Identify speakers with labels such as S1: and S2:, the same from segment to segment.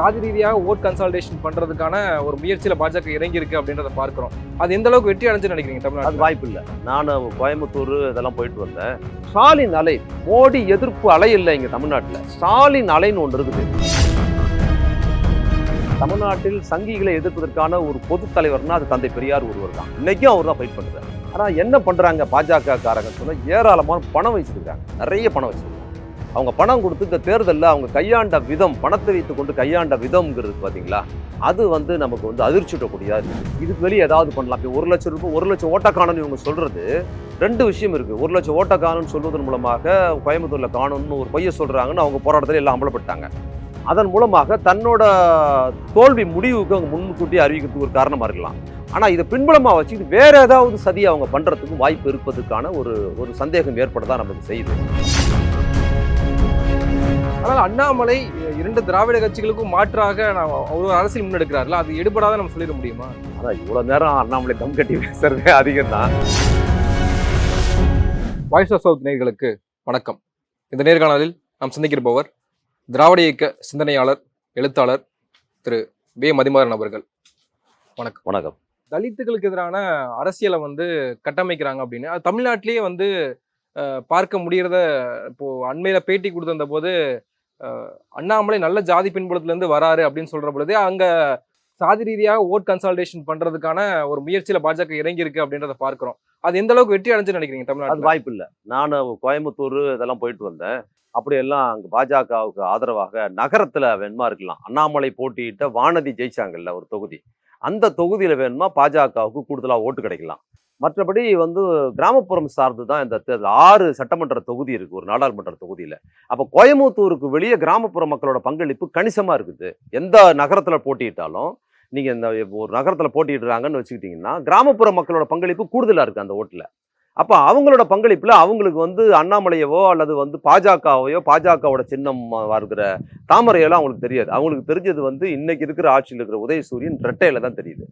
S1: சாதி ரீதியாக vote consolidation பண்ணுறதுக்கான ஒரு முயற்சியில் பாஜக இறங்கியிருக்கு அப்படின்றத பார்க்குறோம். அது எந்த அளவுக்கு வெற்றி அடைஞ்சு நினைக்கிறீங்க
S2: அது
S1: தமிழ்நாடு
S2: வாய்ப்பு இல்லை. நான் கோயம்புத்தூர் இதெல்லாம் போயிட்டு வந்தேன். ஸ்டாலின் அலை மோடி எதிர்ப்பு அலை இல்லை இங்கே தமிழ்நாட்டில். ஸ்டாலின் அலைன்னு ஒன்று இருக்குது. தமிழ்நாட்டில் சங்கிகளை எதிர்ப்பதற்கான ஒரு பொது தலைவர்னா அது தந்தை பெரியார் ஒருவர் தான். இன்னைக்கும் அவர் தான் ஃபைட் பண்ணுறாரு. ஆனால் என்ன பண்ணுறாங்க பாஜக காரங்க சொன்னால் ஏராளமான பணம் வச்சிருக்காங்க. நிறைய பணம் வச்சிருக்காங்க. அவங்க பணம் கொடுத்து இந்த தேர்தலில் அவங்க கையாண்ட விதம் பணத்தை வைத்து கொண்டு கையாண்ட விதம்ங்கிறது பார்த்தீங்களா அது வந்து நமக்கு வந்து அதிர்ச்சியூட்டக்கூடியதா இருக்குது இதுக்கு வெளியே ஏதாவது பண்ணலாம். இப்போ ஒரு லட்சம் ரூபாய் ஒரு லட்சம் ஓட்ட இவங்க சொல்கிறது ரெண்டு விஷயம் இருக்குது ஒரு லட்சம் ஓட்ட சொல்வதன் மூலமாக கோயம்புத்தூரில் காணும்னு ஒரு பொய்யை சொல்கிறாங்கன்னு அவங்க போராட்டத்தில் எல்லாம் அமலப்பட்டாங்க அதன் மூலமாக தன்னோட தோல்வி முடிவுக்கு அவங்க முன்கூட்டி அறிவிக்கிறதுக்கு ஒரு காரணமாக இருக்கலாம். ஆனால் இதை பின்பலமாக வச்சு இது வேறு ஏதாவது சதி அவங்க பண்ணுறதுக்கு வாய்ப்பு இருப்பதற்கான ஒரு ஒரு சந்தேகம் ஏற்படதான் நமக்கு செய்யுது.
S1: அண்ணாமலை இரண்டு திராவிட கட்சிகளுக்கும் மாற்றாக நான் ஒரு அரசியல் முன்னெடுக்கிறாருல அது எடுபடாத நம்ம சொல்லிட முடியுமா?
S2: ஆனா இவ்வளவு நேரம் அண்ணாமலை தம் கட்டி பேசுறதே அதிகம் தான்
S1: வாய்ஸ் ஆஃப் சவுத் நேர்களுக்கு வணக்கம். இந்த நேர்காணலில் நாம் சந்திக்கிருப்பவர் திராவிட இயக்க சிந்தனையாளர் எழுத்தாளர் திரு வே. மதிமாறன் அவர்கள்.
S2: வணக்கம்.
S1: தலித்துகளுக்கு எதிரான அரசியலை வந்து கட்டமைக்கிறாங்க அப்படின்னு. அது தமிழ்நாட்டிலேயே வந்து பார்க்க முடியறத இப்போ அண்மையில பேட்டி கொடுத்திருந்த போது அண்ணாமலை நல்ல ஜாதி பின்புலத்துல இருந்து வராரு அப்படின்னு சொல்ற பொழுது அங்க சாதி ரீதியாக ஓட் கன்சால்டேஷன் பண்றதுக்கான ஒரு முயற்சியில பாஜக இறங்கி இருக்கு அப்படின்றத பார்க்குறோம். அது எந்த அளவுக்கு வெற்றி அடைஞ்சு நினைக்கிறீங்க தமிழ்நாடு
S2: வாய்ப்பு இல்லை. நான் கோயம்புத்தூர் இதெல்லாம் போயிட்டு வந்தேன். அப்படியெல்லாம் அங்கே பாஜகவுக்கு ஆதரவாக நகரத்தில் வேணுமா இருக்கலாம் அண்ணாமலை போட்டியிட்ட வானதி ஜெயிச்சாங்கல்ல ஒரு தொகுதி. அந்த தொகுதியில் வேணுமா பாஜகவுக்கு கூடுதலாக ஓட்டு கிடைக்கலாம். மற்றபடி வந்து கிராமப்புறம் சார்ந்து தான் இந்த தேர்தல். ஆறு சட்டமன்ற தொகுதி இருக்குது ஒரு நாடாளுமன்ற தொகுதியில். அப்போ கோயமுத்தூருக்கு வெளியே கிராமப்புற மக்களோட பங்களிப்பு கணிசமாக இருக்குது. எந்த நகரத்தில் போட்டியிட்டாலும் நீங்கள் இந்த ஒரு நகரத்தில் போட்டியிடுறாங்கன்னு வச்சுக்கிட்டிங்கன்னா கிராமப்புற மக்களோட பங்களிப்பு கூடுதலாக இருக்குது அந்த ஓட்டில். அப்போ அவங்களோட பங்களிப்பில் அவங்களுக்கு வந்து அண்ணாமலையவோ அல்லது வந்து பாஜகவையோ பாஜகவோட சின்னம் இருக்கிற தாமரையெல்லாம் அவங்களுக்கு தெரியாது. அவங்களுக்கு தெரிஞ்சது வந்து இன்னைக்கு இருக்கிற ஆட்சியில் இருக்கிற உதயசூரியன் ரெட்டையில தான் தெரியுது.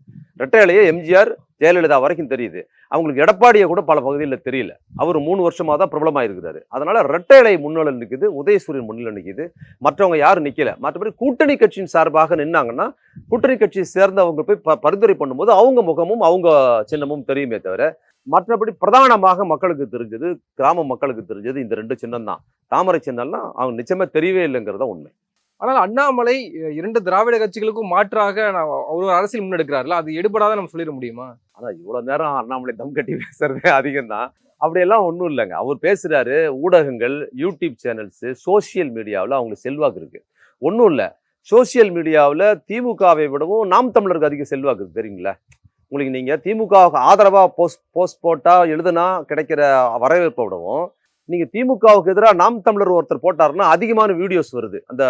S2: ரெட்டையிலேயே எம்ஜிஆர் ஜெயலலிதா வரைக்கும் தெரியுது. அவங்களுக்கு எடப்பாடியை கூட பல பகுதிகளில் தெரியல. அவர் மூணு வருஷமாக தான் பிரபலமாக இருக்கிறாரு. அதனால ரெட்டையிலை முன்னிலையில் நிற்குது உதயசூரியன் முன்னிலை நிற்குது மற்றவங்க யாரும் நிற்கல மற்றபடி கூட்டணி கட்சியின் சார்பாக நின்னாங்கன்னா கூட்டணி கட்சியை சேர்ந்தவங்க போய் ப- பரிந்துரை பண்ணும்போது அவங்க முகமும் அவங்க சின்னமும் தெரியுமே தவிர மற்றபடி பிரதானமாக மக்களுக்கு தெரிஞ்சது கிராம மக்களுக்கு தெரிஞ்சது இந்த ரெண்டு சின்னம் தான் தாமரை சின்னம்லாம் அவங்க நிச்சயமாக தெரியவே இல்லைங்கிறத உண்மை.
S1: ஆனால் அண்ணாமலை இரண்டு திராவிட கட்சிகளுக்கும் மாற்றாக நான் ஒரு அரசியல் முன்னெடுக்கிறாருல அது எடுபடாத நம்ம சொல்லிட முடியுமா?
S2: ஆனால் இவ்வளோ நேரம் அண்ணாமலை தம் கட்டி பேசுறது அதிகம் தான் அப்படியெல்லாம் ஒன்றும் இல்லைங்க. அவர் பேசுறாரு ஊடகங்கள் யூடியூப் சேனல்ஸு சோஷியல் மீடியாவில் அவங்களுக்கு செல்வாக்கு இருக்கு. ஒன்றும் இல்லை. சோஷியல் மீடியாவில் திமுகவை விடவும் நாம் தமிழருக்கு அதிக செல்வாக்கு இருக்கு தெரியுங்களா? உங்களுக்கு நீங்கள் திமுகவுக்கு ஆதரவாக போஸ்ட் போஸ்ட் போட்டால் எழுதுனா கிடைக்கிற வரவேற்பை விடவும் நீங்கள் திமுகவுக்கு எதிராக நாம் தமிழர் ஒருத்தர் போட்டாருன்னா அதிகமான வீடியோஸ் வருது. அந்த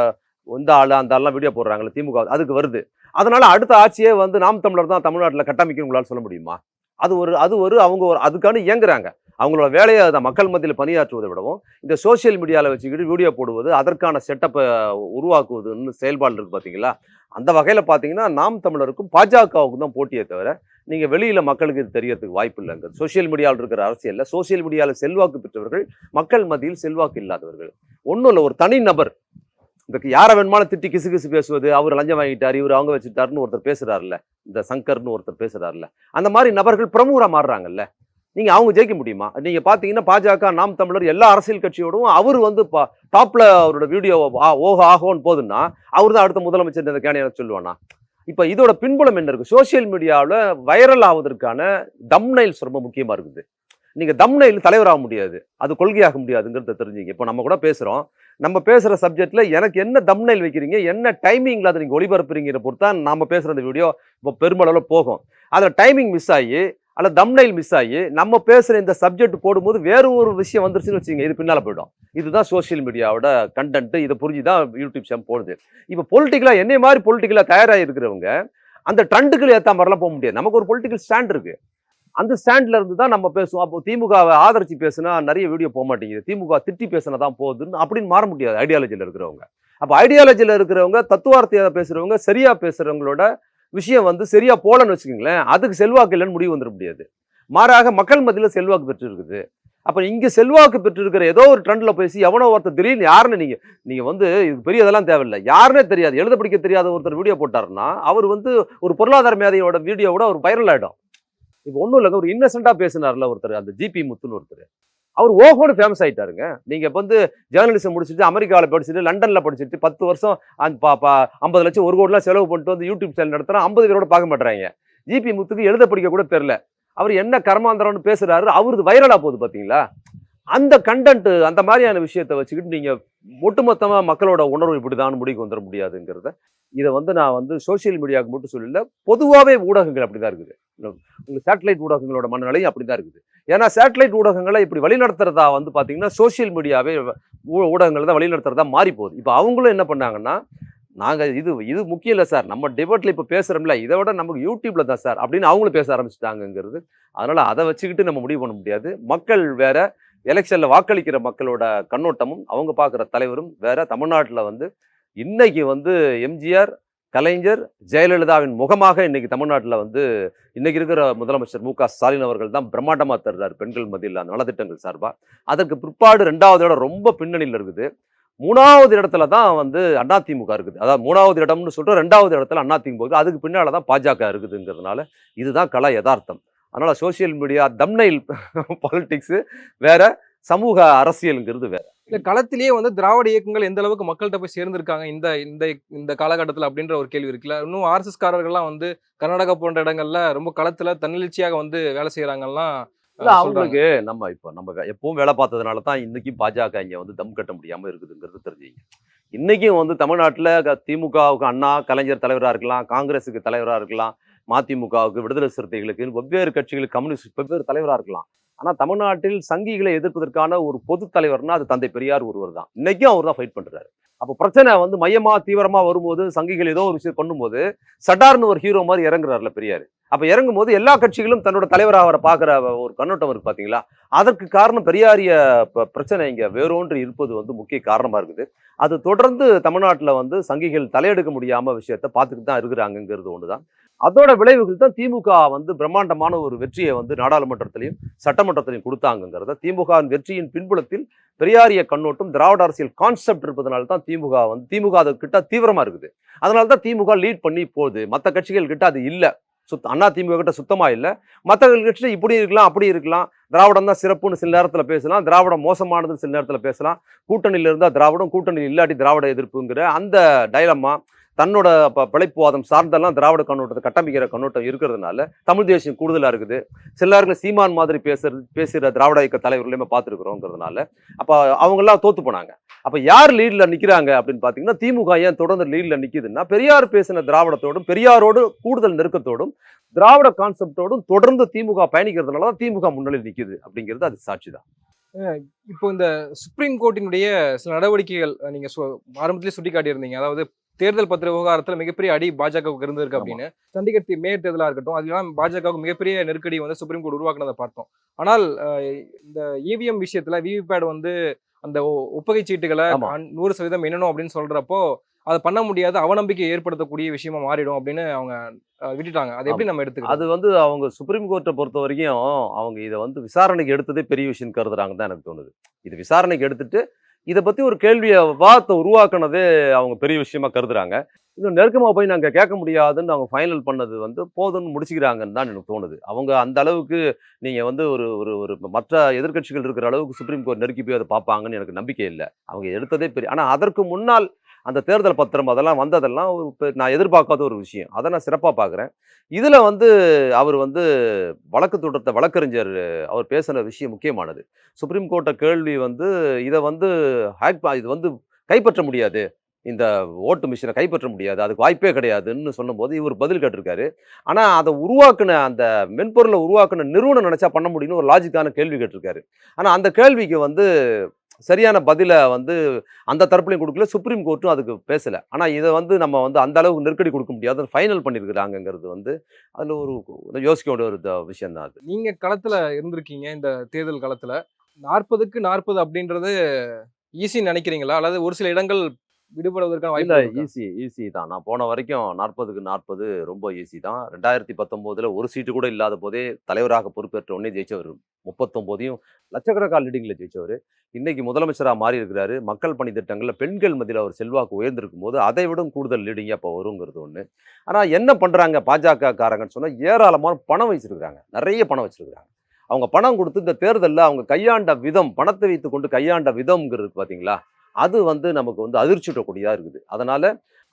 S2: இந்த ஆள் அந்த ஆள்லாம் வீடியோ போடுறாங்கல்ல திமுக அதுக்கு வருது. அதனால அடுத்த ஆட்சியே வந்து நாம் தமிழர் தான் தமிழ்நாட்டில் கட்டமைக்கணும் உங்களால் சொல்ல முடியுமா? அது ஒரு அது ஒரு அவங்க ஒரு அதுக்கான இயங்குறாங்க. அவங்களோட வேலையை அதை மக்கள் மத்தியில் பணியாற்றுவதை விடவும் இந்த சோஷியல் மீடியாவில் வச்சுக்கிட்டு வீடியோ போடுவது அதற்கான செட்டப்பை உருவாக்குவதுன்னு செயல்பாடு இருக்குது பார்த்தீங்களா அந்த வகையில் பார்த்தீங்கன்னா நாம் தமிழருக்கும் பாஜகவுக்கும் தான் போட்டியே தவிர நீங்கள் வெளியில் மக்களுக்கு இது தெரியறதுக்கு வாய்ப்பு இல்லைங்க. சோஷியல் மீடியாவில் இருக்கிற அரசியலில் சோஷியல் மீடியாவில் செல்வாக்கு பெற்றவர்கள் மக்கள் மத்தியில் செல்வாக்கு இல்லாதவர்கள். ஒன்றும் இல்லை ஒரு தனி நபர் இந்த யாரை வேணுமாலும் திட்டி கிசு கிசு பேசுவது அவர் லஞ்சம் வாங்கிட்டார் இவர் அவங்க வச்சுட்டாருன்னு ஒருத்தர் பேசுறாருல்ல. இந்த சங்கர்னு ஒருத்தர் பேசுறாருல்ல. அந்த மாதிரி நபர்கள் பிரமுகராக மாறுறாங்கல்ல. நீங்கள் அவங்க ஜெயிக்க முடியுமா? நீங்கள் பார்த்தீங்கன்னா பாஜக நாம் தமிழர் எல்லா அரசியல் கட்சியோடும் அவர் வந்து பா டாப்பில் அவரோட வீடியோ ஓஹோ ஆகோன்னு போதுன்னா அவர் தான் அடுத்த முதலமைச்சர் இந்த கேணியை சொல்லுவானா? இப்போ இதோட பின்புலம் என்ன இருக்குது சோஷியல் மீடியாவில் வைரல் ஆவதற்கான தம்னைல்ஸ் ரொம்ப முக்கியமாக இருக்குது. நீங்கள் தம்னைல் தலைவராக முடியாது. அது கொள்கையாக முடியாதுங்கிறத தெரிஞ்சுங்க. இப்போ நம்ம கூட பேசுகிறோம் நம்ம பேசுகிற சப்ஜெக்டில் எனக்கு என்ன தம்னைல் வைக்கிறீங்க என்ன டைமிங்கில் அதை நீங்கள் ஒளிபரப்புறீங்கிற பொறுத்து தான் பேசுகிற அந்த வீடியோ இப்போ பெருமளவில் போகும். அதில் டைமிங் மிஸ் ஆகி அல்ல தம்னைல் மிஸ் ஆகி நம்ம பேசுகிற இந்த சப்ஜெக்ட் போடும்போது வேறு ஒரு விஷயம் வந்துருச்சுன்னு வச்சுங்க இது பின்னால் போயிடும். இதுதான் சோஷியல் மீடியாவோட கண்டென்ட்டு இதை புரிஞ்சு தான் யூடியூப் சேம் போடுது. இப்போ பொலிட்டிக்கலாக என்னை மாதிரி பொலிட்டிக்கலாக தயாராக இருக்கிறவங்க அந்த ட்ரெண்டுக்கு ஏற்ற மாதிரிலாம் போக முடியாது. நமக்கு ஒரு பொலிட்டிக்கல் ஸ்டாண்ட் இருக்குது அந்த ஸ்டாண்ட்ல இருந்து தான் நம்ம பேசுவோம். அப்போ திமுகவை ஆதரிச்சு பேசுனா நிறைய வீடியோ போக மாட்டேங்குது. திமுக திட்டி பேசினா தான் போகுதுன்னு அப்படின்னு மாற முடியாது ஐடியாலஜியில் இருக்கிறவங்க. அப்போ ஐடியாலஜியில் இருக்கிறவங்க தத்துவார்த்தையாக பேசுறவங்க சரியாக பேசுகிறவங்களோட விஷயம் வந்து சரியாக போலன்னு வச்சுக்கோங்களேன் அதுக்கு செல்வாக்கு இல்லைன்னு முடிவு வந்துட முடியாது. மாறாக மக்கள் மத்தியில் செல்வாக்கு பெற்று இருக்குது இங்கே செல்வாக்கு பெற்றிருக்கிற ஏதோ ஒரு ட்ரெண்டில் பேசி எவனோ ஒருத்தர் திடீர்னு யாருன்னு நீங்கள் நீங்கள் வந்து இது பெரிய இதெல்லாம் தேவையில்லை. யாருன்னே தெரியாது. எழுத படிக்க தெரியாத ஒருத்தர் வீடியோ போட்டாருன்னா அவர் வந்து ஒரு பொருளாதார மேதையோட வீடியோவோட ஒரு வைரல் ஆகிடும் இப்போ ஒன்றும் இல்லைங்க ஒரு இன்னசென்ட்டாக பேசினார்ல ஒருத்தர் அந்த ஜிபி முத்துன்னு ஒருத்தர். அவர் ஓஹோடு ஃபேமஸ் ஆயிட்டாருங்க. நீங்கள் இப்போ வந்து ஜேர்னலிசம் முடிச்சுட்டு அமெரிக்காவில் படிச்சுட்டு லண்டனில் படிச்சுட்டு பத்து வருஷம் அந்த பா ஐம்பது லட்சம் ஒரு கோடிலாம் செலவு பண்ணிட்டு வந்து யூடியூப் சேனல் நடத்துறா ஐம்பது பேரோட பார்க்க மாட்டேறாங்க ஜிபி முத்துக்கு எழுத படிக்க கூட தெரில அவர் என்ன கர்மாந்திரம்னு பேசுகிறாரு அவருக்கு வைரலாக போகுது பார்த்தீங்களா அந்த கண்டென்ட் அந்த மாதிரியான விஷயத்தை வச்சுக்கிட்டு நீங்கள் ஒட்டுமொத்தமாக மக்களோட உணர்வு இப்படிதான் முடிவுக்கு வந்துட முடியாதுங்கிறத இதை வந்து நான் வந்து சோஷியல் மீடியாவுக்கு மட்டும் சொல்லல பொதுவாகவே ஊடகங்கள் அப்படிதான் இருக்குது. உங்கள் சேட்டலைட் ஊடகங்களோட மனநிலையும் அப்படிதான் இருக்குது. ஏன்னா சேட்டலைட் ஊடகங்களை இப்படி வழிநடத்துறதா வந்து பார்த்தீங்கன்னா சோஷியல் மீடியாவே ஊ- ஊடகங்கள் தான் வழிநடத்துறதா மாறி போகுது இப்போ அவங்களும் என்ன பண்ணாங்கன்னா நாங்கள் இது இது முக்கியம் இல்லை சார். நம்ம டிபேட்டில் இப்போ பேசுகிறோம்ல இதை விட நமக்கு யூடியூப்பில் தான் சார் அப்படின்னு அவங்களும் பேச ஆரம்பிச்சிட்டாங்கங்கிறது. அதனால் அதை வச்சுக்கிட்டு நம்ம முடிவு பண்ண முடியாது. மக்கள் வேறு எலெக்ஷனில் வாக்களிக்கிற மக்களோட கண்ணோட்டமும் அவங்க பார்க்குற தலைவரும் வேற. தமிழ்நாட்டில் வந்து இன்னைக்கு வந்து எம்ஜிஆர் கலைஞர் ஜெயலலிதாவின் முகமாக இன்னைக்கு தமிழ்நாட்டில் வந்து இன்னைக்கு இருக்கிற முதலமைச்சர் மு க ஸ்டாலின் அவர்கள் தான் பிரம்மாண்டமாக தர்றார் பெண்கள் மத்தியில் அந்த நலத்திட்டங்கள் சார்பாக அதற்கு பிற்பாடு ரெண்டாவது இடம் ரொம்ப பின்னணியில் இருக்குது. மூணாவது இடத்துல தான் வந்து அதிமுக இருக்குது. அதாவது மூணாவது இடம்னு சொல்லிட்டு ரெண்டாவது இடத்துல அதிமுக இருக்குது. அதுக்கு பின்னால் தான் பாஜக இருக்குதுங்கிறதுனால இதுதான் கலை யதார்த்தம். அதனால சோஷியல் மீடியா தம்னைல் பாலிடிக்ஸ் வேற சமூக அரசியலுங்கிறது வேற.
S1: இல்ல களத்திலேயே வந்து திராவிட இயக்கங்கள் எந்த அளவுக்கு மக்கள்கிட்ட போய் சேர்ந்திருக்காங்க? இந்த இந்த இந்த காலகட்டத்தில் அப்படின்ற ஒரு கேள்வி இருக்குல்ல. இன்னும் ஆர்எஸ்எஸ் காரர்கள்லாம் வந்து கர்நாடகா போன்ற இடங்கள்ல ரொம்ப களத்துல தன்னெழுச்சியாக வந்து வேலை செய்யறாங்கலாம்
S2: இல்ல அவங்களுக்கு நம்ம இப்போ நம்ம எப்பவும் வேலை பார்த்ததுனால தான் இன்னைக்கும் பாஜக இங்க வந்து தம் கட்ட முடியாம இருக்குதுங்கிறது தெரிஞ்சுங்க இன்னைக்கும் வந்து தமிழ்நாட்டில் திமுகவுக்கு அண்ணா கலைஞர் தலைவராக இருக்கலாம் காங்கிரஸுக்கு தலைவராக இருக்கலாம் மதிமுகவுக்கு விடுதலை சிறுத்தைகளுக்கு வெவ்வேறு கட்சிகளுக்கு கம்யூனிஸ்ட் வெவ்வேறு தலைவராக இருக்கலாம். ஆனா தமிழ்நாட்டில் சங்கிகளை எதிர்ப்பதற்கான ஒரு பொது தலைவர்னா அது தந்தை பெரியார் ஒருவர் தான். இன்னைக்கும் அவர் தான் ஃபைட் பண்றாரு. அப்போ பிரச்சனை வந்து மையமா தீவிரமா வரும்போது சங்கிகள் ஏதோ ஒரு விஷயம் பண்ணும்போது சட்டார்னு ஒரு ஹீரோ மாதிரி இறங்குறாருல பெரியார். அப்ப இறங்கும் போது எல்லா கட்சிகளும் தன்னோட தலைவராக அவரை பார்க்குற ஒரு கண்ணோட்டம் இருக்கு பார்த்தீங்களா அதற்கு காரணம் பெரியாரிய ப- பிரச்சனை இங்கே வேறொன்று இருப்பது வந்து முக்கிய காரணமாக இருக்குது. அது தொடர்ந்து தமிழ்நாட்டில் வந்து சங்கிகள் தலையெடுக்க முடியாமல் விஷயத்த பார்த்துக்கிட்டு தான் இருக்கிறாங்கங்கிறது ஒன்று தான் அதோட விளைவுகள் தான் திமுக வந்து பிரம்மாண்டமான ஒரு வெற்றியை வந்து நாடாளுமன்றத்திலையும் சட்டமன்றத்திலையும் கொடுத்தாங்கங்கிறத திமுகவின் வெற்றியின் பின்புலத்தில் பெரியாரிய கண்ணோட்டம் திராவிட அரசியல் கான்செப்ட் இருப்பதனால தான் திமுக வந்து திமுக அது கிட்ட தீவிரமாக இருக்குது. அதனால தான் திமுக லீட் பண்ணி போகுது. மற்ற கட்சிகள் கிட்ட அது இல்லை. சுத் அண்ணா திமுக கிட்ட சுத்தமாக இல்லை. மற்ற கட்சியில் இப்படி இருக்கலாம் அப்படி இருக்கலாம். திராவிடம் தான் சிறப்புன்னு சில நேரத்தில் பேசலாம். திராவிடம் மோசமானதுன்னு சில நேரத்தில் பேசலாம். கூட்டணியில் இருந்தால் திராவிடம் கூட்டணியில் இல்லாட்டி திராவிட எதிர்ப்புங்கிற அந்த டைலம்மா தன்னோட ப பிழைப்புவாதம் சார்ந்தெல்லாம் திராவிட கண்ணோட்டத்தை கட்டமைக்கிற கண்ணோட்டம் இருக்கிறதுனால தமிழ் தேசியம் கூடுதலாக இருக்குது. சில சீமான் மாதிரி பேசுறது பேசுகிற திராவிட இயக்க தலைவர்களையுமே பார்த்துருக்குறோங்கிறதுனால அப்போ அவங்கெல்லாம் தோத்து போனாங்க. அப்போ யார் லீடில் நிற்கிறாங்க அப்படின்னு பார்த்தீங்கன்னா திமுக ஏன் தொடர்ந்து லீடில் நிற்கிதுன்னா பெரியார் பேசின திராவிடத்தோடும் பெரியாரோடு கூடுதல் நெருக்கத்தோடும் திராவிட கான்செப்டோடும் தொடர்ந்து திமுக பயணிக்கிறதுனால தான் திமுக முன்னிலையில் நிற்கிது அப்படிங்கிறது அது சாட்சி தான்.
S1: இப்போ இந்த சுப்ரீம் கோர்ட்டினுடைய சில நடவடிக்கைகள் நீங்கள் நீங்க ஆரம்பத்திலேயே சுட்டி காட்டியிருந்தீங்க அதாவது தேர்தல் பத்திர விவகாரத்துல மிகப்பெரிய அடி பாஜகவுக்கு இருந்திருக்கு. அப்படின்னு சண்டிகர் மேயர் தேர்தலா இருக்கட்டும் அதெல்லாம் பாஜகவுக்கு மிகப்பெரிய நெருக்கடி வந்து சுப்ரீம் கோர்ட் உருவாக்குனதை பார்த்தோம். ஆனால் இந்த இவிஎம் விஷயத்துல விவிபேட் வந்து அந்த ஒப்புகை சீட்டுகளை நூறு சதவீதம் எண்ணணும் அப்படின்னு சொல்றப்போ அதை பண்ண முடியாத அவநம்பிக்கை ஏற்படுத்தக்கூடிய விஷயமா மாறிடும் அப்படின்னு அவங்க விட்டுட்டாங்க. அதை எப்படி நம்ம எடுத்துக்கலாம்
S2: அது வந்து அவங்க சுப்ரீம் கோர்ட்டை பொறுத்த வரைக்கும் அவங்க இதை வந்து விசாரணைக்கு எடுத்ததே பெரிய விஷயம் கருதுறாங்க தான் எனக்கு தோணுது. இது விசாரணைக்கு எடுத்துட்டு இதை பற்றி ஒரு கேள்வியை வார்த்தை உருவாக்குனதே அவங்க பெரிய விஷயமா கருதுறாங்க. இன்னும் நெருக்கமாக போய் நாங்கள் கேட்க முடியாதுன்னு அவங்க ஃபைனல் பண்ணது வந்து போதும்னு முடிச்சுக்கிறாங்கன்னு தான் எனக்கு தோணுது. அவங்க அந்த அளவுக்கு நீங்கள் வந்து ஒரு ஒரு ஒரு மற்ற எதிர்க்கட்சிகள் இருக்கிற அளவுக்கு சுப்ரீம் கோர்ட் நெருக்கி போய் அதை பார்ப்பாங்கன்னு எனக்கு நம்பிக்கை இல்லை. அவங்க எடுத்ததே பெரிய ஆனால் அதற்கு முன்னால் அந்த தேர்தல் பத்திரம் அதெல்லாம் வந்ததெல்லாம் ஒரு நான் எதிர்பார்க்காத ஒரு விஷயம். அதை நான் சிறப்பாக பார்க்குறேன் இதில் வந்து அவர் வந்து வழக்கு தொடர்த்த வழக்கறிஞர் அவர் பேசின விஷயம் முக்கியமானது. சுப்ரீம் கோர்ட்டை கேள்வி வந்து இதை வந்து ஹேக் இது வந்து கைப்பற்ற முடியாது. இந்த ஓட்டு மிஷினை கைப்பற்ற முடியாது. அதுக்கு வாய்ப்பே கிடையாதுன்னு சொன்னபோது இவர் பதில் கேட்டிருக்காரு. ஆனால் அதை உருவாக்குன அந்த மென்பொருளை உருவாக்குன நிறுவனம் நினச்சா பண்ண முடியும்னு ஒரு லாஜிக்கான கேள்வி கேட்டிருக்காரு. ஆனால் அந்த கேள்விக்கு வந்து சரியான பதிலை வந்து அந்த தரப்புலையும் கொடுக்கல சுப்ரீம் கோர்ட்டும் அதுக்கு பேசலை. ஆனால் இதை வந்து நம்ம வந்து அந்த அளவுக்கு நெருக்கடி கொடுக்க முடியாது. ஃபைனல் பண்ணியிருக்கிறாங்கங்கிறது வந்து அதில் ஒரு யோசிக்க வேண்டிய ஒரு விஷயம் தான் அது.
S1: நீங்கள் களத்தில் இருந்திருக்கீங்க இந்த தேர்தல் காலத்தில் நாற்பதுக்கு நாற்பது அப்படின்றது ஈஸின்னு நினைக்கிறீங்களா? அல்லது ஒரு சில இடங்கள் விடுபடுவதற்கான வாய்ப்பு?
S2: ஈஸி ஈஸி தான். நான் போன வரைக்கும் நாற்பதுக்கு நாற்பது ரொம்ப ஈஸி தான். ரெண்டாயிரத்தி பத்தொம்போதுல ஒரு சீட்டு கூட இல்லாத போதே தலைவராக பொறுப்பேற்ற உடனே ஜெயிச்சவர். முப்பத்தொம்போதையும் லட்சக்கணக்கான லீடிங்ல ஜெயிச்சவர். இன்னைக்கு முதலமைச்சரா மாறி இருக்கிறாரு. மக்கள் பணி திட்டங்கள்ல பெண்கள் மத்தியில் அவர் செல்வாக்கு உயர்ந்திருக்கும் போது அதை விட கூடுதல் லீடிங்கா இப்போ வருங்கிறது ஒண்ணு. ஆனா என்ன பண்றாங்க பாஜக காரங்கன்னு சொன்னா ஏராளமான பணம் வச்சிருக்காங்க நிறைய பணம் வச்சிருக்காங்க அவங்க பணம் கொடுத்து இந்த தேர்தலில் அவங்க கையாண்ட விதம் பணத்தை வைத்து கொண்டு கையாண்ட விதம்ங்கிறது பாத்தீங்களா? அது வந்து நமக்கு வந்து அதிர்ச்சியூட்டக்கூடியதா இருக்குது. அதனால்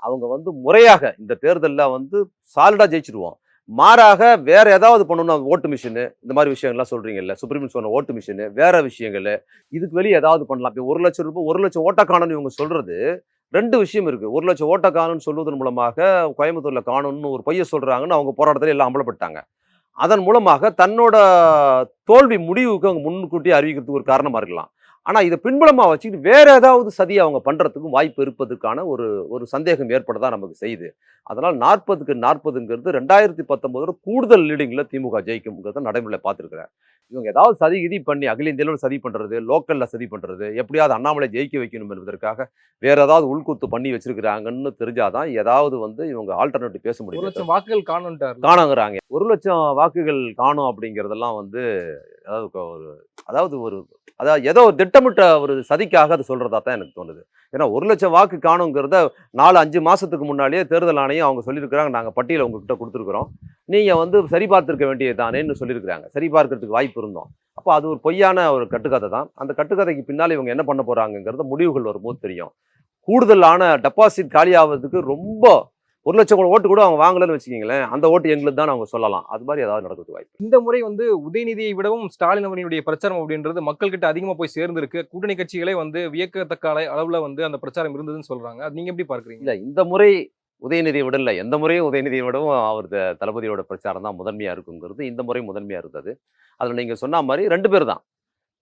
S2: அவங்க வந்து முறையாக இந்த தேர்தலில் வந்து சாலிடாக ஜெயிச்சிருவோம். மாறாக வேற ஏதாவது பண்ணணும் ஓட்டு மிஷினு இந்த மாதிரி விஷயங்கள்லாம் சொல்றீங்கல்ல சுப்ரீம் சொன்ன ஓட்டு மிஷினு வேற விஷயங்கள் இதுக்கு வெளியே ஏதாவது பண்ணலாம். இப்போ ஒரு லட்சம் ரூபாய் ஒரு லட்சம் ஓட்ட காணும்னு இவங்க சொல்றது ரெண்டு விஷயம் இருக்கு. ஒரு லட்சம் ஓட்ட காணும்னு சொல்வதன் மூலமாக கோயம்புத்தூர்ல காணும்னு ஒரு பைய சொல்றாங்கன்னு அவங்க போராட்டத்தில் எல்லாம் அம்பலப்பட்டாங்க. அதன் மூலமாக தன்னோட தோல்வி முடிவுக்கு அவங்க முன்கூட்டி அறிவிக்கிறதுக்கு ஒரு காரணமா இருக்கலாம். ஆனா இதை பின்புலமா வச்சுக்கிட்டு வேற ஏதாவது சதியை அவங்க பண்றதுக்கும் வாய்ப்பு இருப்பதற்கான ஒரு ஒரு சந்தேகம் ஏற்படதான் நமக்கு செய்யுது. அதனால் நாற்பதுக்கு நாற்பதுங்கிறது ரெண்டாயிரத்தி பத்தொன்பதுல கூடுதல் லீடிங்ல திமுக ஜெயிக்கும்ங்கிறத நடைமுறையில் பார்த்துருக்கிறேன். இவங்க ஏதாவது சதி கிதி பண்ணி அகில இந்தியாவில் சதி பண்றது லோக்கல்ல சதி பண்றது எப்படியாவது அண்ணாமலை ஜெயிக்க வைக்கணும் என்பதற்காக வேற ஏதாவது உள்குத்து பண்ணி வச்சிருக்கிறாங்கன்னு தெரிஞ்சாதான் ஏதாவது வந்து இவங்க ஆல்டர்னேட்டிவ் பேச
S1: ஒரு
S2: முடியும்
S1: லட்சம் வாக்குகள் காணுன்ட்டார்
S2: காணுங்கிறாங்க. ஒரு லட்சம் வாக்குகள் காணும் அப்படிங்கிறதெல்லாம் வந்து அதாவது ஒரு அதாவது ஒரு அதாவது ஏதோ ஒரு திட்டமிட்ட ஒரு சதிக்காக அது சொல்கிறதா தான் எனக்கு தோணுது. ஏன்னா ஒரு லட்சம் வாக்கு காணுங்கிறத நாலு அஞ்சு மாதத்துக்கு முன்னாலேயே தேர்தல் ஆணையம் அவங்க சொல்லியிருக்கிறாங்க. நாங்கள் பட்டியலை உங்ககிட்ட கொடுத்துருக்குறோம். நீங்கள் வந்து சரி பார்த்திருக்க வேண்டியது தானேன்னு சொல்லியிருக்கிறாங்க. சரி பார்க்கறதுக்கு வாய்ப்பு இருந்தோம். அப்போ அது ஒரு பொய்யான ஒரு கட்டுக்கதை தான். அந்த கட்டுக்கதைக்கு பின்னால் இவங்க என்ன பண்ண போகிறாங்கங்கிறத முடிவுகள் வரும்போது தெரியும். கூடுதலான டெபாசிட் காலியாகிறதுக்கு ரொம்ப ஒரு லட்சம் கூட ஓட்டு கூட அவங்க வாங்கலன்னு வச்சுக்கிங்களேன் அந்த ஓட்டு எங்களுக்கு தான் அவங்க சொல்லலாம். அது மாதிரி ஏதாவது நடக்கிறது வாய்ப்பு
S1: இந்த முறை வந்து உதயநிதியை விடவும் ஸ்டாலின் அவர்களுடைய பிரச்சாரம் அப்படின்றது மக்கள்கிட்ட அதிகமா போய் சேர்ந்திருக்கு. கூட்டணி கட்சிகளே வந்து வியக்கத்தக்க அள- அளவுல வந்து அந்த பிரச்சாரம் இருந்ததுன்னு சொல்றாங்க. அது நீங்க எப்படி பார்க்கறீங்க?
S2: இல்ல இந்த முறை உதயநிதியை விடல. எந்த முறையும் உதயநிதியை விடவும் அவர் தளபதியோட பிரச்சாரம் தான் முதன்மையா இருக்குங்கிறது இந்த முறை முதன்மையா இருந்தது. அதுல நீங்க சொன்ன மாதிரி ரெண்டு பேர் தான்.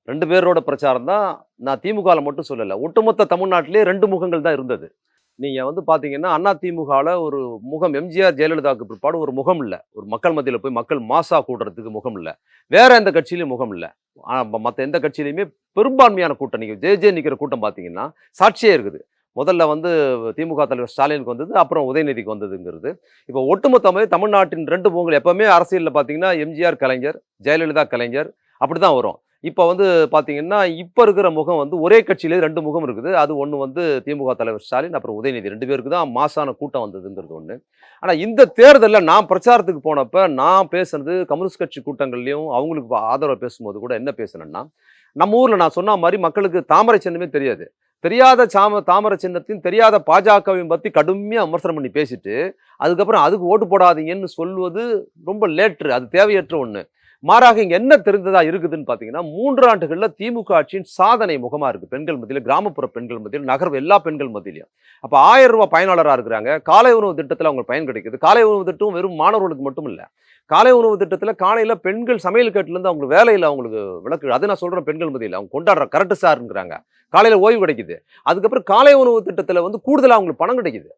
S2: ரெண்டு பேரோட பிரச்சாரம் தான் நான் திமுகல மட்டும் சொல்லல. ஒட்டுமொத்த தமிழ்நாட்டிலே ரெண்டு முகங்கள் தான் இருந்தது. நீங்கள் வந்து பார்த்தீங்கன்னா அண்ணா திமுகவில் ஒரு முகம் எம்ஜிஆர் ஜெயலலிதாவுக்கு பிற்பாடு ஒரு முகம் இல்லை. ஒரு மக்கள் மத்தியில் போய் மக்கள் மாசா கூடுறதுக்கு முகம் இல்லை. வேற எந்த கட்சியிலையும் முகம் இல்லை. மற்ற எந்த கட்சியிலையுமே பெரும்பான்மையான கூட்டம் நீங்க ஜே ஜே நிற்கிற கூட்டம் பார்த்தீங்கன்னா சாட்சியே இருக்குது. முதல்ல வந்து திமுக தலைவர் ஸ்டாலினுக்கு வந்தது அப்புறம் உதயநிதிக்கு வந்ததுங்கிறது. இப்போ ஒட்டுமொத்தமே தமிழ்நாட்டின் ரெண்டு முகங்கள் எப்போவுமே அரசியலில் பார்த்தீங்கன்னா எம்ஜிஆர் கலைஞர் ஜெயலலிதா கலைஞர் அப்படி தான் வரும். இப்போ வந்து பார்த்தீங்கன்னா இப்போ இருக்கிற முகம் வந்து ஒரே கட்சியிலே ரெண்டு முகம் இருக்குது. அது ஒன்று வந்து திமுக தலைவர் ஸ்டாலின் அப்புறம் உதயநிதி. ரெண்டு பேருக்கு தான் மாசான கூட்டம் வந்ததுங்கிறது ஒன்று ஆனால் இந்த தேர்தலில் நான் பிரச்சாரத்துக்கு போனப்ப நான் பேசுனது கம்யூனிஸ்ட் கட்சி கூட்டங்கள்லையும் அவங்களுக்கு ஆதரவு பேசும்போது கூட என்ன பேசுனேன்னா நம்ம ஊரில் நான் சொன்ன மாதிரி மக்களுக்கு தாமரை சின்னமே தெரியாது. தெரியாத சாம தாமரை சின்னத்தையும் தெரியாத பாஜகவையும் பற்றி கடுமையாக விமர்சனம் பண்ணி பேசிட்டு அதுக்கப்புறம் அதுக்கு ஓட்டு போடாதீங்கன்னு சொல்வது ரொம்ப லேட்ரு அது தேவையற்ற ஒன்று மாறாக இங்கே என்ன தெரிந்ததா இருக்குதுன்னு பார்த்தீங்கன்னா மூன்று ஆண்டுகளில் திமுக ஆட்சியின் சாதனை முகமாக இருக்கு. பெண்கள் மத்தியில் கிராமப்புற பெண்கள் மத்தியில் நகர்வு எல்லா பெண்கள் மத்தியிலையும். அப்போ ஆயிரம் ரூபாய் பயனாளராக இருக்கிறாங்க. காலை உணவு திட்டத்தில் அவங்க பயன் கிடைக்குது. காலை உணவு திட்டம் வெறும் மாணவர்களுக்கு மட்டும் இல்ல. காலை உணவு திட்டத்தில் காலையில பெண்கள் சமையல் கட்டிலேருந்து அவங்களுக்கு வேலையில் அவங்களுக்கு விளக்கு அது நான் சொல்றேன் பெண்கள் மத்தியில். அவங்க கொண்டாடுற கரெக்டு சார்ங்கிறாங்க காலையில் ஓய்வு கிடைக்குது. அதுக்கப்புறம் காலை உணவு திட்டத்தில் வந்து கூடுதலாக அவங்களுக்கு பணம் கிடைக்குது.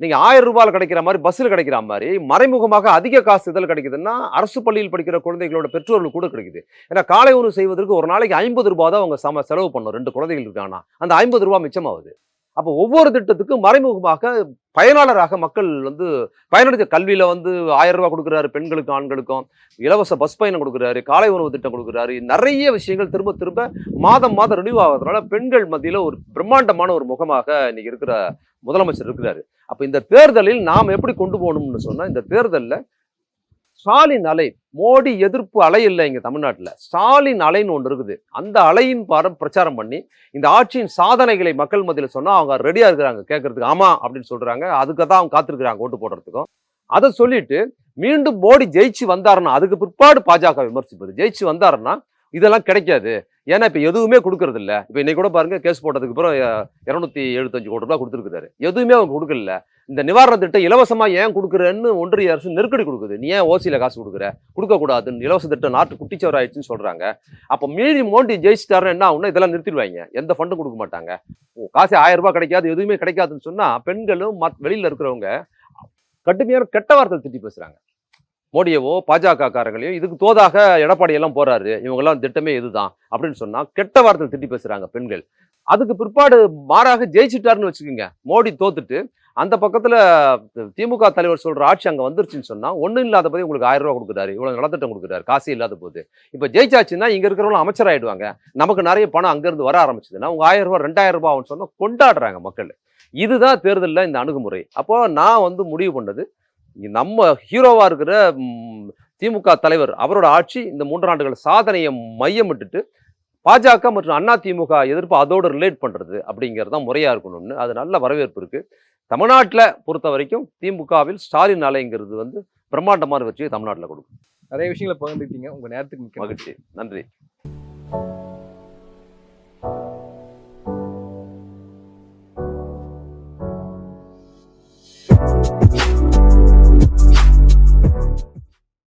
S2: நீங்கள் ஆயிரம் ரூபாயில் கிடைக்கிற மாதிரி பஸ்ஸில் கிடைக்கிற மாதிரி மறைமுகமாக அதிக காசு இதில் கிடைக்குதுன்னா அரசு பள்ளியில் படிக்கிற குழந்தைகளோட பெற்றோர்கள் கூட கிடைக்குது. ஏன்னா காலை உணவு செய்வதற்கு ஒரு நாளைக்கு ஐம்பது ரூபா தான் அவங்க சம செலவு பண்ணணும். ரெண்டு குழந்தைகள் இருக்காங்கன்னா அந்த ஐம்பது ரூபா மிச்சமாகுது. அப்போ ஒவ்வொரு திட்டத்துக்கும் மறைமுகமாக பயனாளராக மக்கள் வந்து பயனடைஞ்ச கல்வியில் வந்து ஆயிரம் ரூபாய் கொடுக்குறாரு பெண்களுக்கும் ஆண்களுக்கும். இலவச பஸ் பயணம் கொடுக்குறாரு காலை உணவு திட்டம் கொடுக்குறாரு. நிறைய விஷயங்கள் திரும்ப திரும்ப மாதம் மாதம் ரினியூ ஆகிறதுனால பெண்கள் மத்தியில் ஒரு பிரம்மாண்டமான ஒரு முகமாக இன்னைக்கு இருக்கிற முதலமைச்சர் இருக்கிறாரு. அப்ப இந்த தேர்தலில் நாம் எப்படி கொண்டு போகணும்னு சொன்னா இந்த தேர்தலில் ஸ்டாலின் அலை மோடி எதிர்ப்பு அலை இல்லை இங்க தமிழ்நாட்டில். ஸ்டாலின் அலைன்னு ஒன்று இருக்குது. அந்த அலையின் பாரம் பிரச்சாரம் பண்ணி இந்த ஆட்சியின் சாதனைகளை மக்கள் மத்தியில் சொன்னா அவங்க ரெடியா இருக்கிறாங்க. கேட்கறதுக்கு ஆமா அப்படின்னு சொல்றாங்க. அதுக்கு தான் அவங்க காத்திருக்கிறாங்க ஓட்டு போடுறதுக்கும். அதை சொல்லிட்டு மீண்டும் மோடி ஜெயிச்சு வந்தாருன்னா அதுக்கு பிற்பாடு பாஜக விமர்சிப்பது. ஜெயிச்சு வந்தாருன்னா இதெல்லாம் கிடைக்காது. ஏன்னா இப்போ எதுவுமே கொடுக்கறது இல்லை இப்போ இன்னைக்கு கூட பாருங்க கேஸ் போட்டதுக்கு அப்புறம் இரநூத்தி எழுபத்தஞ்சு கோடி ரூபாய் கொடுத்துருக்காரு எதுவுமே அவங்க கொடுக்கல இந்த நிவாரண திட்டம் இலவசமாக ஏன் கொடுக்குறேன்னு ஒன்றிய அரசு நெருக்கடி கொடுக்குது. நீ ஏன் ஓசியில் காசு கொடுக்குற? கொடுக்கக்கூடாதுன்னு இலவச திட்டம் நாட்டு குட்டிச்சவர் ஆயிடுச்சுன்னு சொல்கிறாங்க அப்போ மீறி மோண்டி ஜெயிச்சிட்டாருன்னு என்ன ஆகுனா இதெல்லாம் நிறுத்திடுவாங்க. எந்த ஃபண்டும் கொடுக்க மாட்டாங்க. ஓ, காசு ஆயிரம் ரூபாய் கிடைக்காது எதுவுமே கிடைக்காதுன்னு சொன்னால் பெண்களும் மத் வெளியில் இருக்கிறவங்க கடுமையான கெட்ட வார்த்தை திட்டி பேசுகிறாங்க மோடியவோ பாஜக காரங்களையும் இதுக்கு தோதாக எடப்பாடி எல்லாம் போறாரு. இவங்கெல்லாம் திட்டமே இதுதான் அப்படின்னு சொன்னா கெட்ட வார்த்தை திட்டி பேசுறாங்க பெண்கள். அதுக்கு பிற்பாடு மாறாக ஜெயிச்சிட்டாருன்னு வச்சுக்கோங்க. மோடி தோத்துட்டு அந்த பக்கத்துல திமுக தலைவர் சொல்ற ஆட்சி அங்க வந்துருச்சுன்னு சொன்னா ஒன்றும் இல்லாத போது உங்களுக்கு ஆயிரம் ரூபாய் கொடுக்குறாரு. இவ்வளவு நலத்திட்டம் கொடுக்குறாரு. காசு இல்லாத போது. இப்ப ஜெயிச்சாச்சுன்னா இங்க இருக்கிறவங்களும் அமைச்சர் ஆயிடுவாங்க. நமக்கு நிறைய பணம் அங்கிருந்து வர ஆரம்பிச்சதுன்னா உங்க ஆயிரம் ரூபாய் ரெண்டாயிரம் ரூபாய்னு சொன்னா கொண்டாடுறாங்க மக்கள். இதுதான் தேர்தலில் இந்த அணுகுமுறை. அப்போ நான் வந்து முடிவு பண்ணது நம்ம ஹீரோவா இருக்கிற திமுக தலைவர் அவரோட ஆட்சி இந்த மூன்றாண்டுகள் சாதனையை மையமிட்டுட்டு பாஜக மற்றும் அண்ணா திமுக எதிர்ப்பு அதோடு ரிலேட் பண்றது அப்படிங்கிறது தான் முறையா இருக்கணும்னு அது நல்ல வரவேற்பு இருக்கு. தமிழ்நாட்டில் பொறுத்த வரைக்கும் திமுகவில் ஸ்டாலின் அலைங்கிறது வந்து பிரம்மாண்டமான வெற்றியை தமிழ்நாட்டில் கொடுக்கும்.
S1: நிறைய விஷயங்களை பகிர்ந்துக்கிட்டீங்க. உங்க நேரத்துக்கு.
S2: மகிழ்ச்சி. நன்றி.